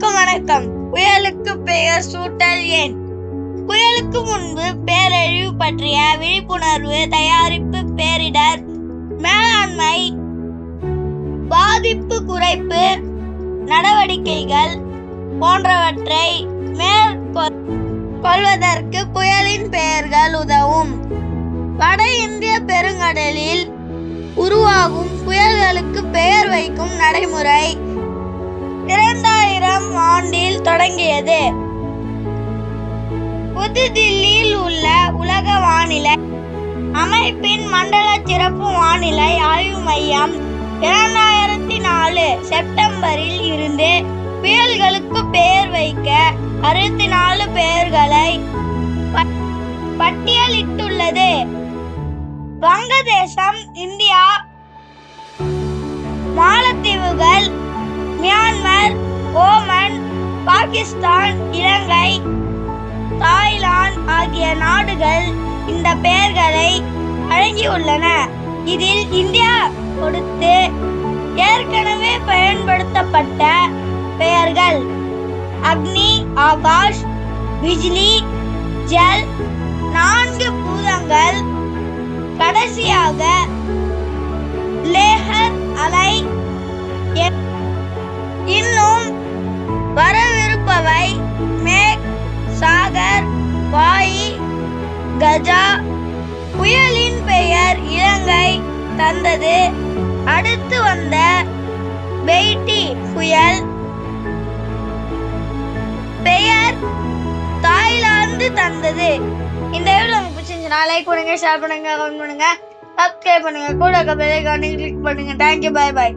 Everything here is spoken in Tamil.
அனைவருக்கும் வணக்கம். புயலுக்கு பெயர் சூட்டல் ஏன் புயலுக்கு முன்பு பேரழிவு பற்றிய விழிப்புணர்வு தயாரிப்பு பேரிடர் மேலாண்மை பாதிப்பு குறைப்பு நடவடிக்கைகள் போன்றவற்றை மேற்கொள்வதற்கு புயலின் பெயர்கள் உதவும். வட இந்திய பெருங்கடலில் உருவாகும் புயல்களுக்கு பெயர் வைக்கும் நடைமுறை ஆண்டில் தொடங்கியது. புதுதில்லியில் உள்ள உலக வானிலை அமைப்பின் மண்டல சிறப்பு வானிலை ஆய்வு மையம் இரண்டாயிரத்தி நாலு செப்டம்பரில் இருந்து புயல்களுக்கு பெயர் வைக்க அறுபத்தி நாலு பெயர்களை பட்டியலிட்டுள்ளது. வங்கதேசம் இந்திய பாகிஸ்தான் இலங்கை தாய்லாந்து ஆகிய நாடுகள் இந்த பெயர்களை வழங்கியுள்ளன இதில் இந்தியா கொடுத்து ஏற்கனவே பயன்படுத்தப்பட்ட பெயர்கள் அக்னி ஆகாஷ் பிஜ்லி ஜல் நான்கு பூதங்கள் கடைசியாக லேஹர் அலை இன்னும் இன்னும் வரவிருப்பவை மேக் சாகர் வாயி கஜா புயலின் பெயர் இலங்கை தந்தது. அடுத்து வந்த பெய்டி புயல். பெயர் தாய்லாந்து தந்தது. இந்த வீடியோ உங்களுக்கு பிடிச்சிருந்துச்சுன்னா லைக் பண்ணுங்க ஷேர் பண்ணுங்க கமெண்ட் பண்ணுங்க. சப்ஸ்கிரைப் பண்ணுங்க. கூட பெல் ஐகானை கிளிக் பண்ணுங்க. Thank you bye bye